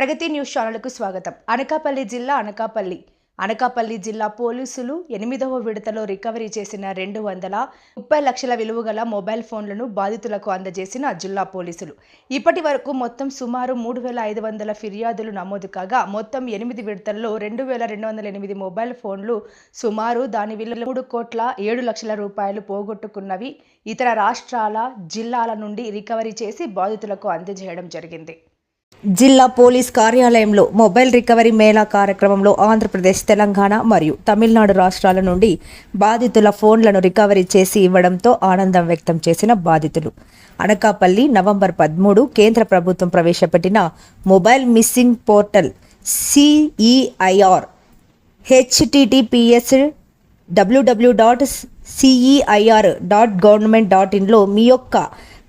ప్రగతి news ఛానల్కు స్వాగతం. అనకాపల్లి జిల్లా అనకాపల్లి. అనకాపల్లి జిల్లా పోలీసులు ఎనిమిదవ విడతలో రికవరీ చేసిన రెండు వందల ముప్పై లక్షల విలువ గల మొబైల్ ఫోన్లను బాధితులకు అందజేసిన జిల్లా పోలీసులు. ఇప్పటి వరకు మొత్తం సుమారు మూడు వేల ఐదు వందల ఫిర్యాదులు నమోదు కాగా మొత్తం ఎనిమిది విడతల్లో రెండు వేల రెండు వందల ఎనిమిది మొబైల్ ఫోన్లు సుమారు దాని విలువ మూడు కోట్ల ఏడు లక్షల రూపాయలు పోగొట్టుకున్నవి ఇతర రాష్ట్రాల జిల్లాల నుండి రికవరీ చేసి బాధితులకు అందజేయడం జరిగింది. జిల్లా పోలీస్ కార్యాలయంలో మొబైల్ రికవరీ మేళా కార్యక్రమంలో ఆంధ్రప్రదేశ్ తెలంగాణ మరియు తమిళనాడు రాష్ట్రాల నుండి బాధితుల ఫోన్లను రికవరీ చేసి ఇవ్వడంతో ఆనందం వ్యక్తం చేసిన బాధితులు. అనకాపల్లి నవంబర్ పదమూడు కేంద్ర ప్రభుత్వం ప్రవేశపెట్టిన mobile missing portal CEIR HTTPS WWW dot CEIR dot government dot ఇన్లో మీ యొక్క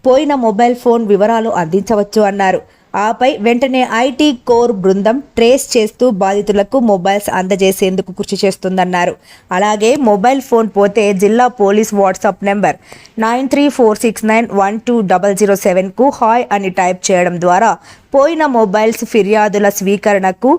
పోయిన మొబైల్ ఫోన్ వివరాలు అందించవచ్చు అన్నారు. ఆపై వెంటనే ఐటీ కోర్ బృందం ట్రేస్ చేస్తూ బాధితులకు మొబైల్స్ అందజేసేందుకు కృషి చేస్తుందన్నారు. అలాగే మొబైల్ ఫోన్ పోతే జిల్లా police WhatsApp number nine three four six nine one two double zero సెవెన్కు hi అని టైప్ చేయడం ద్వారా పోయిన మొబైల్స్ ఫిర్యాదుల స్వీకరణకు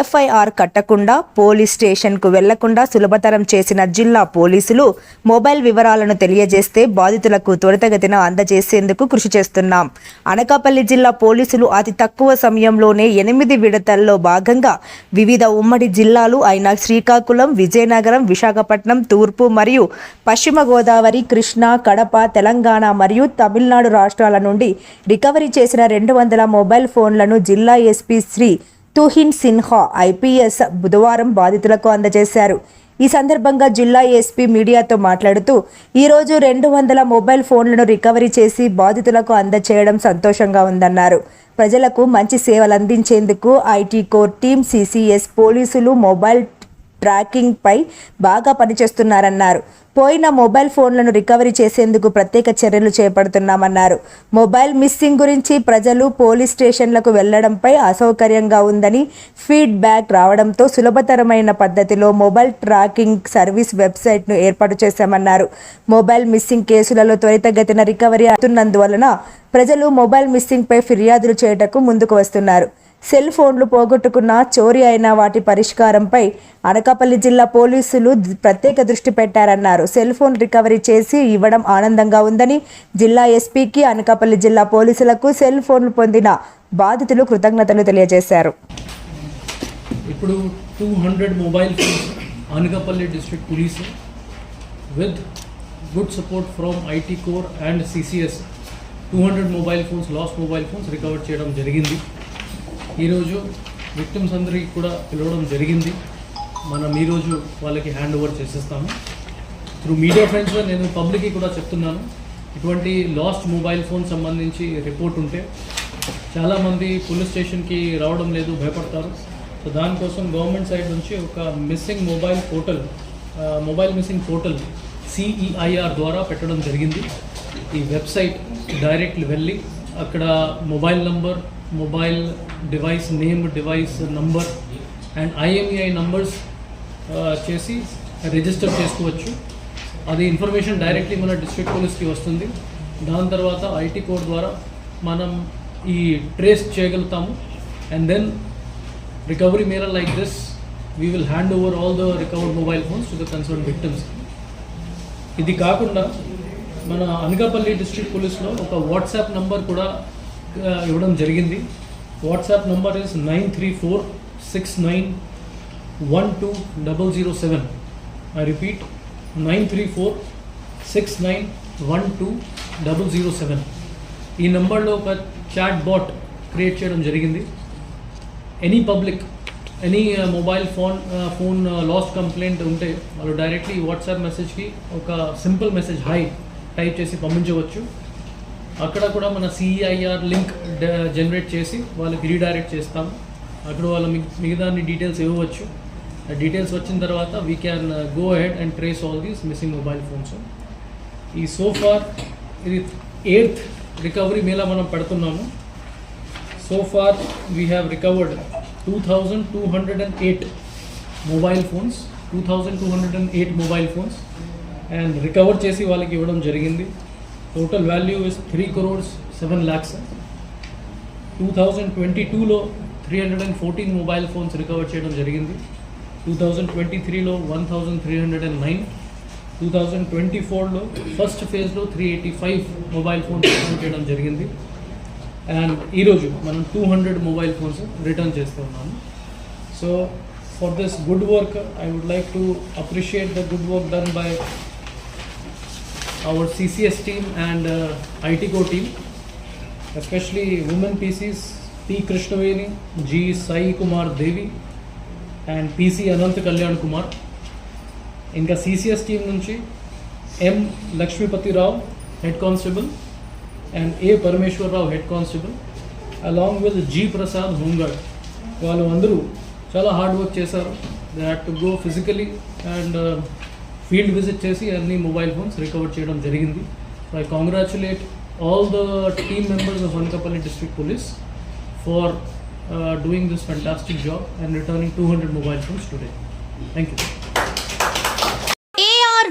ఎఫ్ఐఆర్ కట్టకుండా పోలీస్ స్టేషన్కు వెళ్ళకుండా సులభతరం చేసిన జిల్లా పోలీసులు మొబైల్ వివరాలను తెలియజేస్తే బాధితులకు త్వరితగతిన అందజేసేందుకు కృషి చేస్తున్నాం. అనకాపల్లి జిల్లా పోలీసులు అతి తక్కువ సమయంలోనే ఎనిమిది విడతల్లో భాగంగా వివిధ ఉమ్మడి జిల్లాలు అయిన శ్రీకాకుళం విజయనగరం విశాఖపట్నం తూర్పు మరియు పశ్చిమ గోదావరి కృష్ణా కడప తెలంగాణ మరియు తమిళనాడు రాష్ట్రాల నుండి రికవరీ చేసిన రెండు వందల మొబైల్ ఫోన్లను జిల్లా ఎస్పీ శ్రీ తుహిన్ సిన్హా ఐపీఎస్ బుధవారం బాధితులకు అందజేశారు. ఈ సందర్భంగా జిల్లా ఎస్పీ మీడియాతో మాట్లాడుతూ ఈరోజు రెండు వందల మొబైల్ ఫోన్లను రికవరీ చేసి బాధితులకు అందచేయడం సంతోషంగా ఉందన్నారు. ప్రజలకు మంచి సేవలు అందించేందుకు ఐటీ కోర్ టీం సిసిఎస్ పోలీసులు మొబైల్ ట్రాకింగ్పై బాగా పనిచేస్తున్నారన్నారు. పోయిన మొబైల్ ఫోన్లను రికవరీ చేసేందుకు ప్రత్యేక చర్యలు చేపడుతున్నామన్నారు. మొబైల్ మిస్సింగ్ గురించి ప్రజలు పోలీస్ స్టేషన్లకు వెళ్ళడంపై అసౌకర్యంగా ఉందని ఫీడ్బ్యాక్ రావడంతో సులభతరమైన పద్ధతిలో మొబైల్ ట్రాకింగ్ సర్వీస్ వెబ్సైట్ను ఏర్పాటు చేశామన్నారు. మొబైల్ మిస్సింగ్ కేసులలో త్వరితగతిన రికవరీ అవుతున్నందువలన ప్రజలు మొబైల్ మిస్సింగ్పై ఫిర్యాదులు చేయటకు ముందుకు వస్తున్నారు. సెల్ ఫోన్లు పోగొట్టుకున్న చోరీ అయిన వాటి పరిష్కారంపై అనకాపల్లి జిల్లా పోలీసులు ప్రత్యేక దృష్టి పెట్టారన్నారు. సెల్ ఫోన్ రికవరీ చేసి ఇవ్వడం ఆనందంగా ఉందని జిల్లా ఎస్పీకి అనకాపల్లి జిల్లా పోలీసులకు సెల్ ఫోన్లు పొందిన బాధితులు కృతజ్ఞతలు తెలియజేశారు. ఇప్పుడు two hundred mobile phones Anakapalli district police with good support from IT core and CCS two hundred mobile phones lost mobile phones recover చేయడం జరిగింది. ఈరోజు విక్టిమ్స్ అందరికీ కూడా పిలవడం జరిగింది. మనం ఈరోజు వాళ్ళకి హ్యాండ్ ఓవర్ చేసేస్తాము. త్రూ మీడియా ఫ్రెండ్స్గా నేను పబ్లిక్కి కూడా చెప్తున్నాను. ఇటువంటి లాస్ట్ మొబైల్ ఫోన్ సంబంధించి రిపోర్ట్ ఉంటే చాలామంది పోలీస్ స్టేషన్కి రావడం లేదు భయపడతారు. సో దానికోసం గవర్నమెంట్ సైడ్ నుంచి ఒక missing mobile portal mobile missing portal CEIR ద్వారా పెట్టడం జరిగింది. ఈ వెబ్సైట్ డైరెక్ట్ వెళ్ళి అక్కడ mobile number mobile device name device number and IMEI numbers చేసి రిజిస్టర్ చేసుకోవచ్చు. అది ఇన్ఫర్మేషన్ డైరెక్ట్లీ మన డిస్ట్రిక్ట్ పోలీస్కి వస్తుంది. దాని తర్వాత ఐటీ కోడ్ ద్వారా మనం ఈ ట్రేస్ చేయగలుగుతాము. అండ్ దెన్ రికవరీ మేర like this we will hand over all the recovered mobile phones to the concern victims ఇది కాకుండా మన అనకాపల్లి డిస్ట్రిక్ట్ పోలీస్లో ఒక వాట్సాప్ నంబర్ కూడా ఇవ్వడం జరిగింది. WhatsApp number is nine three four six nine one two double zero seven. I repeat nine three four six nine one two double zero seven. ఈ నెంబర్లో ఒక చాట్ బాట్ క్రియేట్ చేయడం జరిగింది. Any public any mobile phone phone lost complaint ఉంటే వాళ్ళు directly WhatsApp మెసేజ్కి ఒక simple message high type చేసి పంపించవచ్చు. అక్కడ కూడా మన సిఐఆర్ లింక్ జనరేట్ చేసి వాళ్ళకి రీడైరెక్ట్ చేస్తాము అక్కడ వాళ్ళ మిగ- మిగతా డీటెయిల్స్ ఇవ్వచ్చు ఆ డీటెయిల్స్ వచ్చిన తర్వాత we can go ahead and trace all these missing mobile phones ఈ సోఫార్ ఇది ఎయిత్ రికవరీ మేళ మనం పెడుతున్నాము. So far we have recovered two thousand two hundred and eight mobile phones two thousand two hundred and eight mobile phones and recover చేసి వాళ్ళకి ఇవ్వడం జరిగింది. Total value is three crores seven lakhs two thousand twenty టూలో three hundred and fourteen mobile phones recover చేయడం జరిగింది. Two thousand twenty త్రీలో one thousand three hundred and nine two thousand twenty ఫోర్లో first ఫేజ్లో three eighty five mobile phones recover చేయడం జరిగింది. And ఈరోజు మనం two hundred mobile phones return చేస్తూ ఉన్నాము. So for this good work I would like to appreciate the good work done by our CCS team and uh, IT Core team, especially women PCs P. Krishnaveni, G. Sai Kumar Devi, and PC Anant Kalyan Kumar. ఇంకా CCS team నుంచి M Lakshmipathi Rao head constable and A Parameswararao head constable along with G Prasad home guard వాళ్ళు అందరూ చాలా hard work చేశారు they had to go physically and field visit చేసి అన్ని mobile phones recover చేయడం జరిగింది. So I congratulate all the team members of Anakapalli district police for doing this fantastic job and returning two hundred mobile phones today thank you